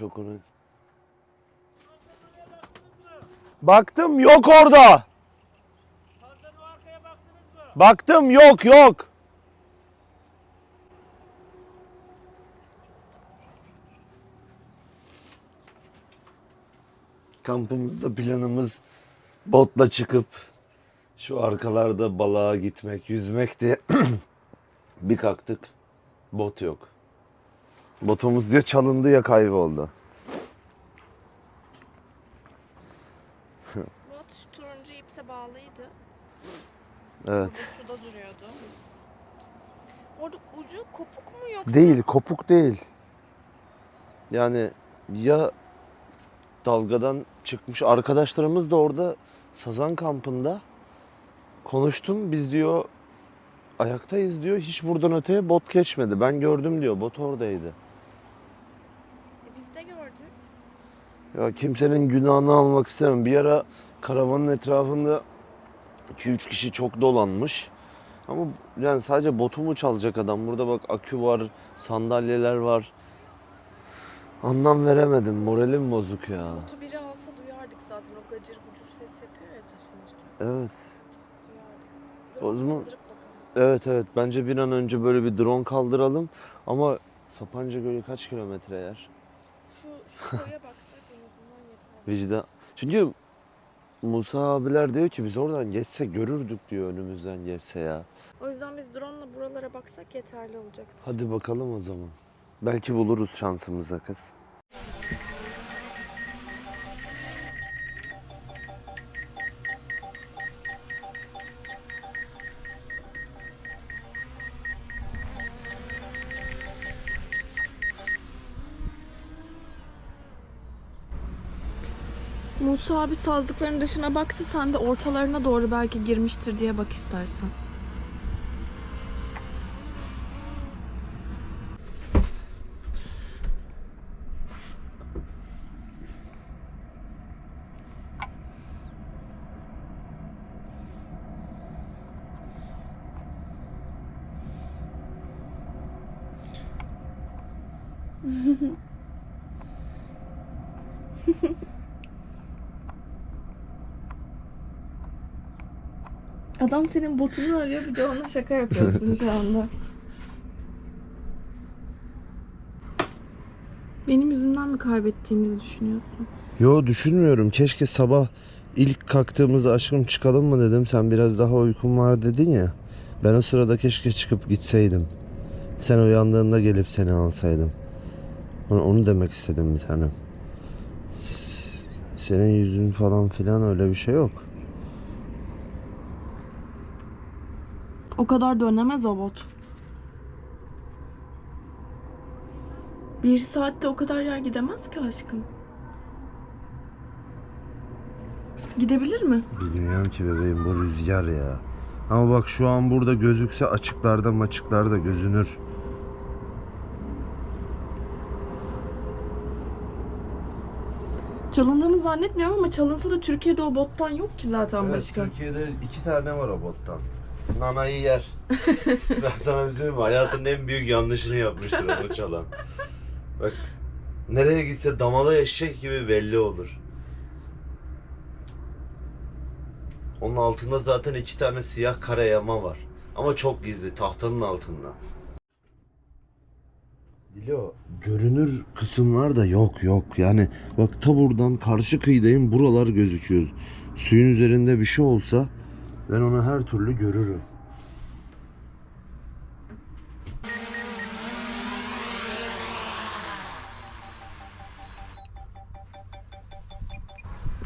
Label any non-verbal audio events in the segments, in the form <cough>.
Şokunu. Baktım yok orada. Baktım yok yok. Kampımızda planımız botla çıkıp şu arkalarda balığa gitmek, yüzmekti. <clears throat> Bir kalktık bot yok. Botumuz ya çalındı ya kayboldu. Bot şu turuncu ipte bağlıydı. Evet. Burada suda duruyordu. Orada ucu kopuk mu yoksa? Değil, kopuk değil. Yani ya dalgadan çıkmış arkadaşlarımız da orada Sazan kampında konuştum. Biz diyor ayaktayız diyor. Hiç buradan öteye bot geçmedi. Ben gördüm diyor. Bot oradaydı. E, biz de gördük. Ya kimsenin günahını almak istemem. Bir ara karavanın etrafında 2-3 kişi çok dolanmış. Ama yani sadece botu mu çalacak adam? Burada bak akü var, sandalyeler var. Anlam veremedim. Moralim bozuk ya. Botu biri alsa duyardık zaten. O gacır gucur ses yapıyor ya taşınırken. Evet. Duyardık. O zaman-. Evet evet. Bence bir an önce böyle bir drone kaldıralım. Ama Sapanca Gölü kaç kilometre yer? Şu, şu koya yeter. Vicdan. Çünkü Musa abiler diyor ki biz oradan geçse görürdük diyor önümüzden geçse ya. O yüzden biz drone'la buralara baksak yeterli olacaktır. Hadi bakalım o zaman. Belki buluruz şansımıza kız. Musa abi sazlıkların dışına baktı. Sen de ortalarına doğru belki girmiştir diye bak istersen. <laughs> Adam senin botunu arıyor bir de ona şaka yapıyorsun şu anda. <laughs> Benim yüzümden mi kaybettiğimizi düşünüyorsun? Yo düşünmüyorum. Keşke sabah ilk kalktığımızda aşkım çıkalım mı dedim. Sen biraz daha uykun var dedin ya. Ben o sırada keşke çıkıp gitseydim. Sen uyandığında gelip seni alsaydım. Onu, onu demek istedim bir tanem. Senin yüzün falan filan öyle bir şey yok. Kadar dönemez o bot. Bir saatte o kadar yer gidemez ki aşkım. Gidebilir mi? Bilmiyorum ki bebeğim bu rüzgar ya. Ama bak şu an burada gözükse açıklarda maçıklarda gözünür. Çalındığını zannetmiyorum ama çalınsa da Türkiye'de o bottan yok ki zaten başka. Türkiye'de iki tane var o bottan. Nanayı yer. <laughs> ben sana bir söyleyeyim mi? Hayatının en büyük yanlışını yapmıştır onu çalan. Bak nereye gitse damalı eşek gibi belli olur. Onun altında zaten iki tane siyah kare yama var. Ama çok gizli tahtanın altında. Dilo görünür kısımlar da yok yok. Yani bak ta buradan karşı kıyıdayım buralar gözüküyor. Suyun üzerinde bir şey olsa ben onu her türlü görürüm.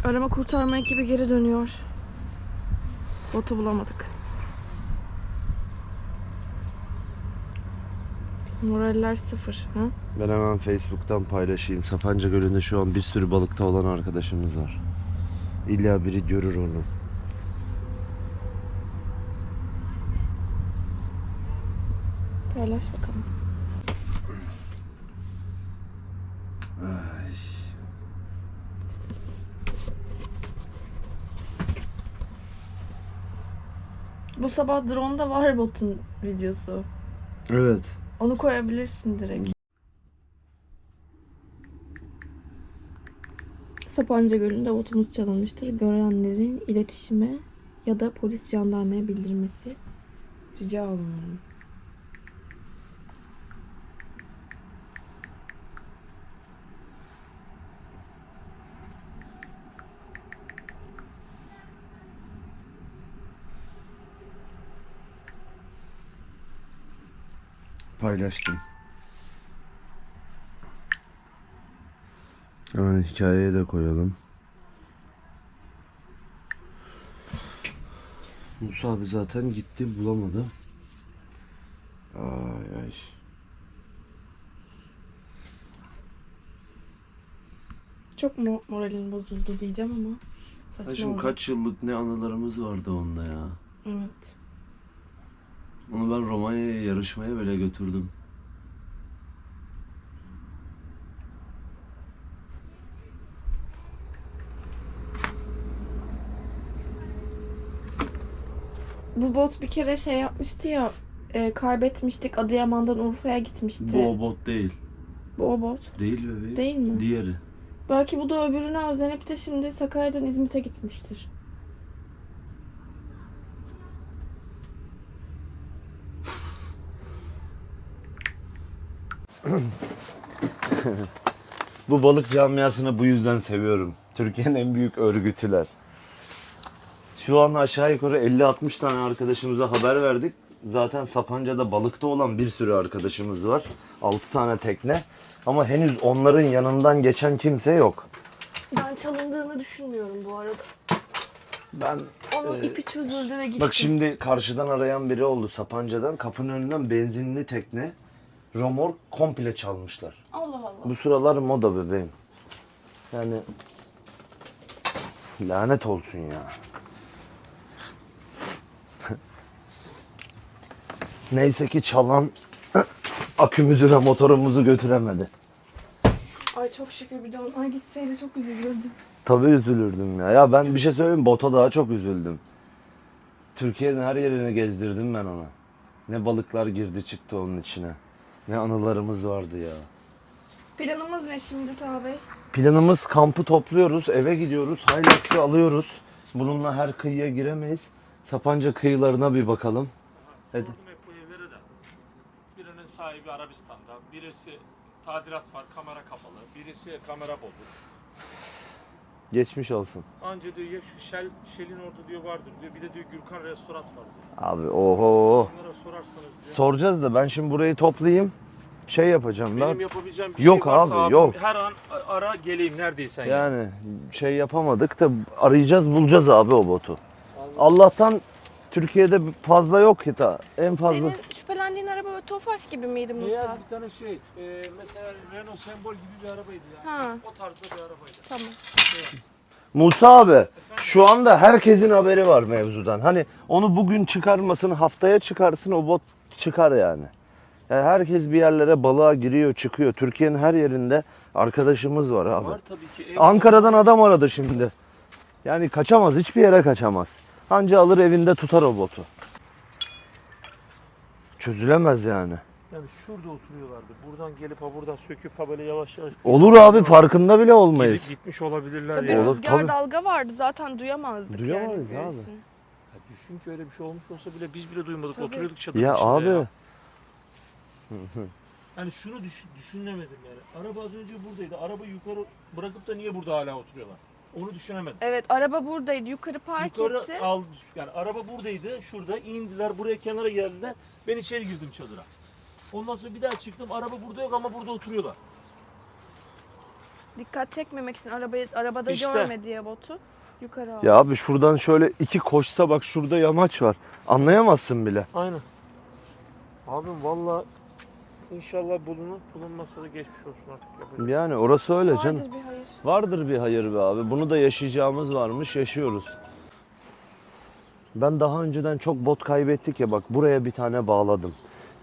Arama kurtarma ekibi geri dönüyor. Botu bulamadık. Moraller sıfır. Ha? Ben hemen Facebook'tan paylaşayım. Sapanca Gölü'nde şu an bir sürü balıkta olan arkadaşımız var. İlla biri görür onu. Paylaş bakalım. Bu sabah drone'da var botun videosu. Evet. Onu koyabilirsin direkt. Sapanca Gölü'nde botumuz çalınmıştır. Görenlerin iletişime ya da polis jandarmaya bildirmesi rica olunur. Paylaştım. Hemen hikayeye de koyalım. Musa abi zaten gitti bulamadı. Ay ay. Çok mu moralin bozuldu diyeceğim ama saçma Ha şimdi oldu. kaç yıllık ne anılarımız vardı onunla ya. Evet. Onu ben Romanya'ya yarışmaya bile götürdüm. Bu bot bir kere şey yapmıştı ya e, kaybetmiştik Adıyaman'dan Urfa'ya gitmişti. Bu o bot değil. Bu o bot. Değil bebeğim. Değil mi? Diğeri. Belki bu da öbürüne özenip de şimdi Sakarya'dan İzmit'e gitmiştir. <clears throat> Bu balık camiasını bu yüzden seviyorum. Türkiye'nin en büyük örgütüler. Şu an aşağı yukarı 50-60 tane arkadaşımıza haber verdik. Zaten Sapanca'da balıkta olan bir sürü arkadaşımız var. 6 tane tekne. Ama henüz onların yanından geçen kimse yok. Ben çalındığını düşünmüyorum bu arada. Ben Onun Ee, ipi çözüldü ve gitti. Bak şimdi karşıdan arayan biri oldu Sapanca'dan. Kapının önünden benzinli tekne, romork komple çalmışlar. Allah Allah. Bu sıralar moda bebeğim. Yani lanet olsun ya. <laughs> Neyse ki çalan <clears throat> akümüzü ve motorumuzu götüremedi. Ay çok şükür bir de onlar gitseydi çok üzülürdüm. Tabii üzülürdüm ya. Ya ben bir şey söyleyeyim bota daha çok üzüldüm. Türkiye'nin her yerini gezdirdim ben ona. Ne balıklar girdi çıktı onun içine. Ne anılarımız vardı ya. Planımız ne şimdi Taha Bey? Planımız kampı topluyoruz, eve gidiyoruz, Hilux'ı alıyoruz. Bununla her kıyıya giremeyiz. Sapanca kıyılarına bir bakalım. Hadi. Hep bu evleri de. Birinin sahibi Arabistan'da, birisi tadilat var, kamera kapalı, birisi kamera bozuk. Geçmiş olsun. Anca diyor ya şu Shell, Shell'in orada diyor vardır diyor. Bir de diyor Gürkan Restoran var diyor. Abi oho. Onlara sorarsanız diyor. Soracağız da ben şimdi burayı toplayayım. Şey yapacağım Benim ben. yapabileceğim bir Yok şey varsa abi, yok. Her an ara geleyim neredeysen ya. Yani şey yapamadık da arayacağız bulacağız abi o botu. Allah'tan Türkiye'de fazla yok ki ta. En fazla. Senin şüphelendiğin araba böyle Tofaş gibi miydi Beyaz Musa? bir tane şey, e, mesela Renault Sembol gibi bir arabaydı ya. Ha O tarzda bir arabaydı. tamam. Musa abi şu anda herkesin haberi var mevzudan. Hani onu bugün çıkarmasın haftaya çıkarsın o bot çıkar yani. Yani herkes bir yerlere balığa giriyor çıkıyor. Türkiye'nin her yerinde arkadaşımız var abi. Var tabii ki. Ev Ankara'dan adam aradı şimdi. Yani kaçamaz hiçbir yere kaçamaz. Anca alır evinde tutar o botu. Çözülemez yani. Yani şurada oturuyorlardı. Buradan gelip ha buradan söküp ha böyle yavaş yavaş. Olur abi farkında bile olmayız. Gidip gitmiş olabilirler Tabii ya. Olur, rüzgar tabii. dalga vardı zaten duyamazdık Duyamayız yani. abi. Ya düşün ki öyle bir şey olmuş olsa bile biz bile duymadık. Tabii. Oturuyorduk çadırın Ya içinde abi. ya. Yani şunu düşün, düşünemedim yani. Araba az önce buradaydı. Arabayı yukarı bırakıp da niye burada hala oturuyorlar? Onu düşünemedim. Evet araba buradaydı yukarı park Yukarı etti. al, yani araba buradaydı. Şurada indiler buraya kenara geldiler. Ben içeri girdim çadıra. Ondan sonra bir daha çıktım. Araba burada yok ama burada oturuyorlar. Dikkat çekmemek için arabayı arabada İşte. görme diye botu. Yukarı aldı. Ya abi şuradan şöyle iki koşsa bak şurada yamaç var. Anlayamazsın bile. Aynen. Abim valla inşallah bulunur. Bulunmasa da geçmiş olsun artık. Yapacak. Yani orası öyle canım. Vardır bir hayır. Vardır bir hayır be abi. Bunu da yaşayacağımız varmış, yaşıyoruz. Ben daha önceden çok bot kaybettik ya bak buraya bir tane bağladım.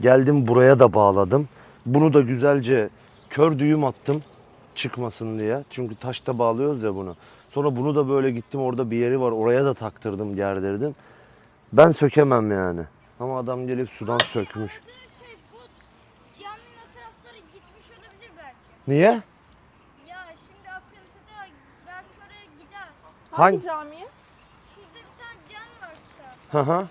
Geldim buraya da bağladım. Bunu da güzelce kör düğüm attım çıkmasın diye. Çünkü taşta bağlıyoruz ya bunu. Sonra bunu da böyle gittim orada bir yeri var oraya da taktırdım gerdirdim. Ben sökemem yani. Ama adam gelip sudan sökmüş. Şey, bu caminin o tarafları gitmiş olabilir belki. Niye? Ya şimdi akıntıda belki oraya gider. Hangi, Hangi- camiye? Şurada bir tane cam var işte. Hı hı.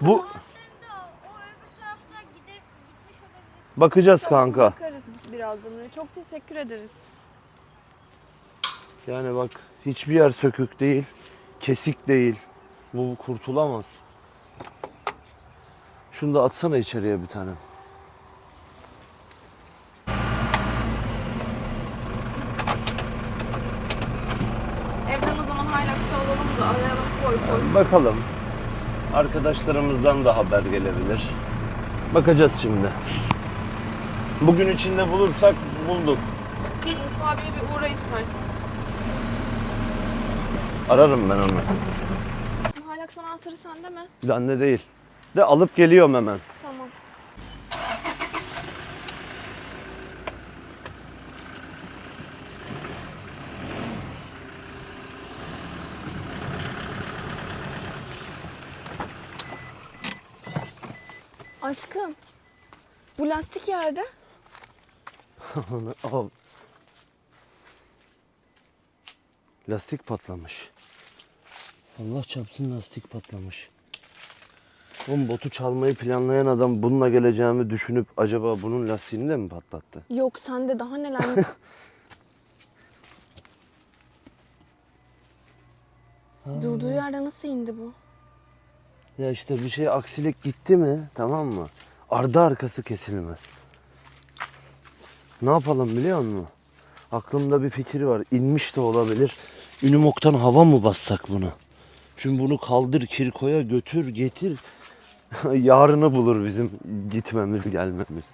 Bu Altlarında o öbür taraflar gide, gitmiş olabilir. bakacağız Tamam, kanka. Bakarız biz birazdan. Çok teşekkür ederiz. Yani bak hiçbir yer sökük değil, kesik değil. Bu kurtulamaz. Şunu da atsana içeriye bir tane. Evden o zaman Hilux'ı alalım da arayalım koy koy. Bakalım. Arkadaşlarımızdan da haber gelebilir. Bakacağız şimdi. Bugün içinde bulursak bulduk. Musa abiye bir uğra istersen. Ararım ben onu. Hilux anahtarı sende mi? Bende değil. De alıp geliyorum hemen. Tamam. Aşkım. Bu lastik yerde. <laughs> Al. Lastik patlamış. Allah çarpsın lastik patlamış. Oğlum botu çalmayı planlayan adam bununla geleceğimi düşünüp acaba bunun lastiğini de mi patlattı? Yok sende daha neler. <laughs> Durduğu yerde nasıl indi bu? Ya işte bir şey aksilik gitti mi tamam mı? Ardı arkası kesilmez. Ne yapalım biliyor musun? Aklımda bir fikir var. İnmiş de olabilir. Ünimok'tan hava mı bassak bunu? Şimdi bunu kaldır kirkoya götür getir. <laughs> Yarını bulur bizim gitmemiz gelmemiz.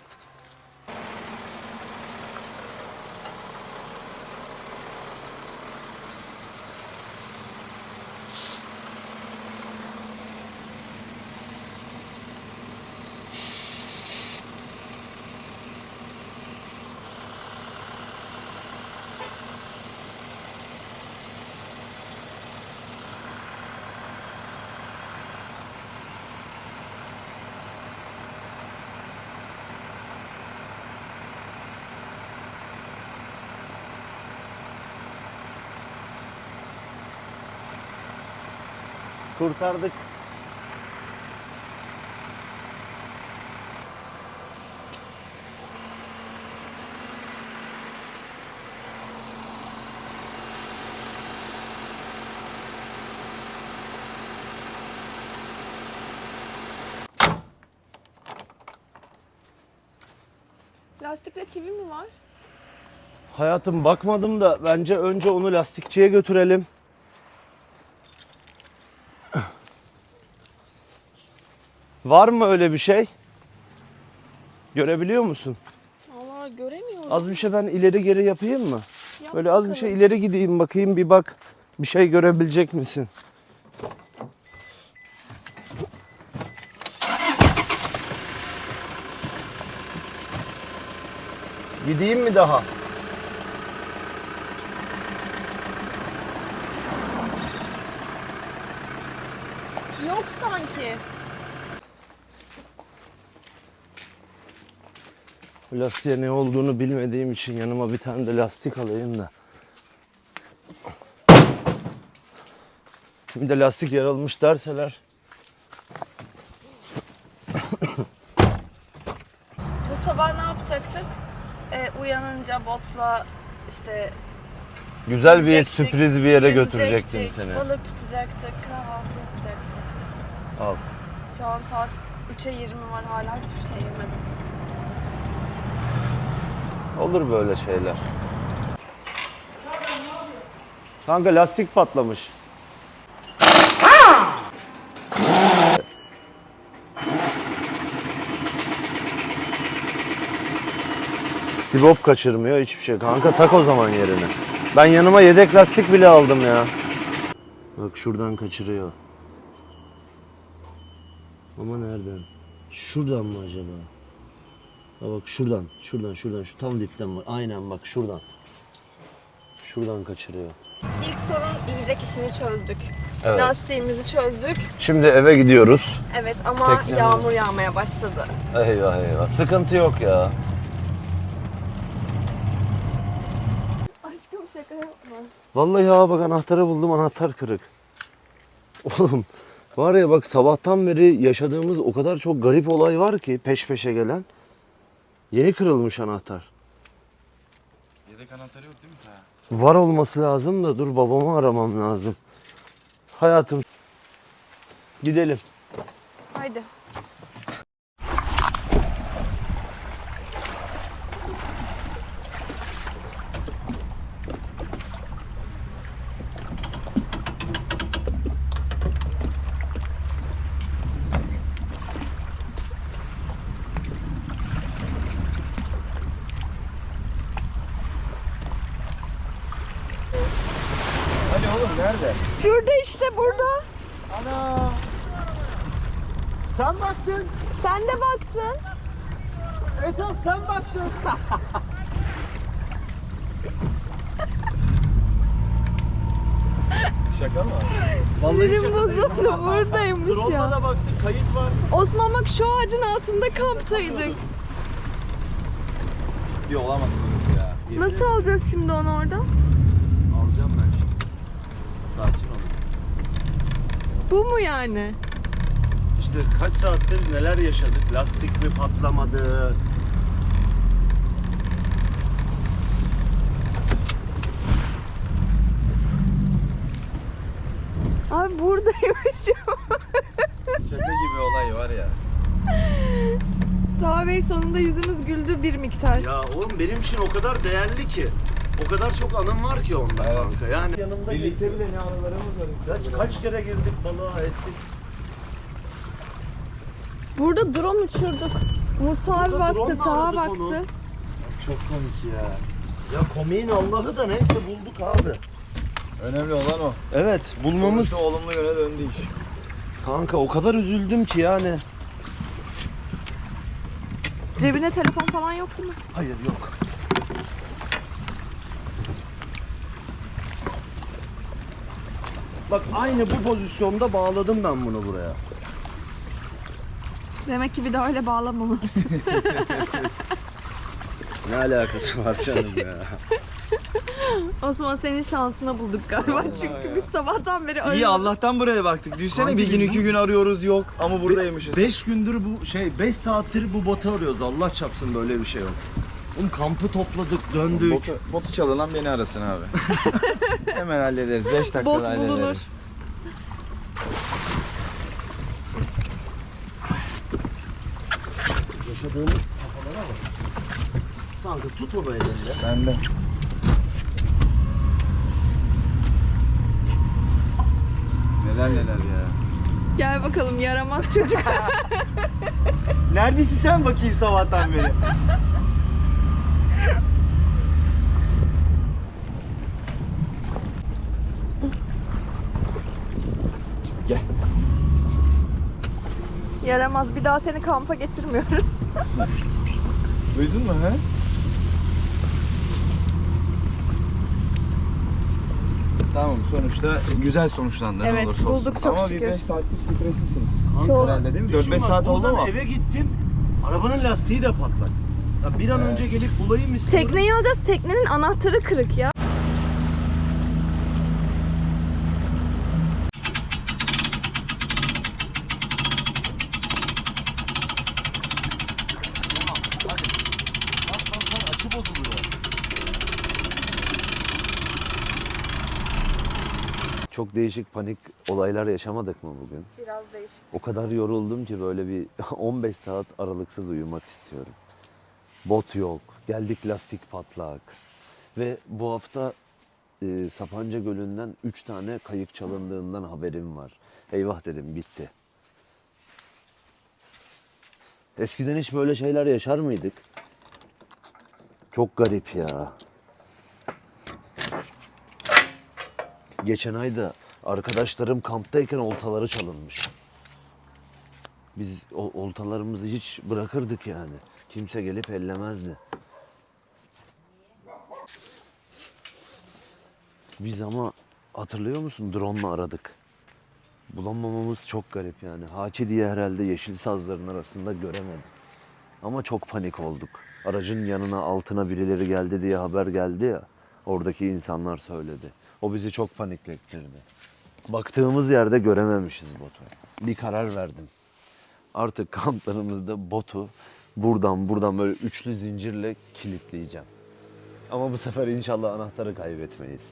Kurtardık. Lastikte çivi mi var? Hayatım bakmadım da bence önce onu lastikçiye götürelim. Var mı öyle bir şey? Görebiliyor musun? Valla göremiyorum. Az bir şey ben ileri geri yapayım mı? Yap Böyle az bir şey ileri gideyim bakayım bir bak. Bir şey görebilecek misin? Gideyim mi daha? Yok sanki. Lastiğe ne olduğunu bilmediğim için yanıma bir tane de lastik alayım da. Bir de lastik yaralmış derseler. Bu sabah ne yapacaktık? Ee, uyanınca botla işte Güzel bir sürpriz bir yere götürecektim seni. Balık tutacaktık, kahvaltı yapacaktık. Al. Şu an saat 3'e 20 var hala hiçbir şey yemedim. Olur böyle şeyler. Kanka lastik patlamış. Sibop kaçırmıyor hiçbir şey. Kanka tak o zaman yerine. Ben yanıma yedek lastik bile aldım ya. Bak şuradan kaçırıyor. Ama nereden? Şuradan mı acaba? Ha bak şuradan, şuradan, şuradan, şu tam dipten bak. Aynen bak şuradan. Şuradan kaçırıyor. İlk sorun inecek işini çözdük. Evet. Lastiğimizi çözdük. Şimdi eve gidiyoruz. Evet ama Tekne mi? yağmur yağmaya başladı. Eyvah eyvah. Sıkıntı yok ya. Aşkım şaka yapma. Vallahi ya bak anahtarı buldum anahtar kırık. Oğlum var ya bak sabahtan beri yaşadığımız o kadar çok garip olay var ki peş peşe gelen. Yeni kırılmış anahtar. Yedek anahtarı yok değil mi ta? Var olması lazım da dur babamı aramam lazım. Hayatım. Gidelim. Haydi. Hani oğlum nerede? Şurada işte burada. Ana! Sen baktın. Sen de baktın. Esas sen baktın. <laughs> Şaka mı? Sinirim bozuldu. Buradaymış Drone'la ya. da baktık kayıt var. Osman bak şu ağacın altında kamptaydık. Ciddi olamazsınız ya. Nasıl alacağız şimdi onu oradan? Alacağım ben şimdi. Sakin ol. Bu mu yani? İşte kaç saattir neler yaşadık. Lastik mi patlamadı? Buradaymışım. Şaka gibi olay var ya. Taha Bey sonunda yüzümüz güldü bir miktar. Ya oğlum benim için o kadar değerli ki. O kadar çok anım var ki onda Evet. kanka. Yani yanımda Birlikte bile ne anılarımız var. kaç, kaç kere girdik balığa ettik. Burada drone uçurduk. Musa abi Burada baktı, Taha aradık baktı. onu. Çok komik ya. Ya komiğin Allah'ı da neyse bulduk abi. Önemli olan o. Evet bulmamız. Sonuçta olumlu yöne döndü iş. Kanka o kadar üzüldüm ki yani. Cebine telefon falan yok değil mi? Hayır yok. Bak aynı bu pozisyonda bağladım ben bunu buraya. Demek ki bir daha öyle bağlamamız. <laughs> Ne alakası var canım ya? <laughs> Osman senin şansına bulduk galiba çünkü biz sabahtan beri İyi arıyoruz. Allah'tan buraya baktık. Düşünsene Hangi bir gün biz iki gün arıyoruz yok ama buradaymışız. 5 gündür bu şey 5 saattir bu botu arıyoruz. Allah çapsın böyle bir şey yok. Oğlum kampı topladık, döndük. Botu, botu çalınan beni arasın abi. <laughs> Hemen hallederiz. 5 dakikada Bot hallederiz. bulunur. Yaşadığımız kafalara bak. Kanka tut onu elinde. Ben de. Neler neler ya. Gel bakalım yaramaz çocuk. <laughs> Neredesin sen bakayım sabahtan beri? Gel. yaramaz bir daha seni kampa getirmiyoruz. Duydun mu he? Tamam sonuçta güzel sonuçlandı ne Evet, olursa olsun. bulduk çok Ama şükür. bir 5 saattir streslisiniz. Çok. Herhalde değil mi? düşün 4-5 bak, saat oldu buradan mu? eve gittim. Arabanın lastiği de patlak. Ya bir an önce gelip bulayım istiyorum. Tekneyi alacağız. Teknenin anahtarı kırık ya. Değişik panik olaylar yaşamadık mı bugün? Biraz değişik. O kadar yoruldum ki böyle bir <laughs> 15 saat aralıksız uyumak istiyorum. Bot yok, geldik lastik patlak. Ve bu hafta e, Sapanca Gölü'nden 3 tane kayık çalındığından haberim var. Eyvah dedim bitti. Eskiden hiç böyle şeyler yaşar mıydık? Çok garip ya. Geçen ayda arkadaşlarım kamptayken oltaları çalınmış. Biz oltalarımızı hiç bırakırdık yani. Kimse gelip ellemezdi. Biz ama hatırlıyor musun drone'la aradık. Bulamamamız çok garip yani. Haçi diye herhalde yeşil sazların arasında göremedim. Ama çok panik olduk. Aracın yanına altına birileri geldi diye haber geldi ya. Oradaki insanlar söyledi. O bizi çok paniklettirdi. Baktığımız yerde görememişiz botu. Bir karar verdim. Artık kamplarımızda botu buradan buradan böyle üçlü zincirle kilitleyeceğim. Ama bu sefer inşallah anahtarı kaybetmeyiz.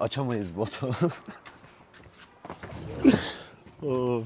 Açamayız botu. <laughs> Oh.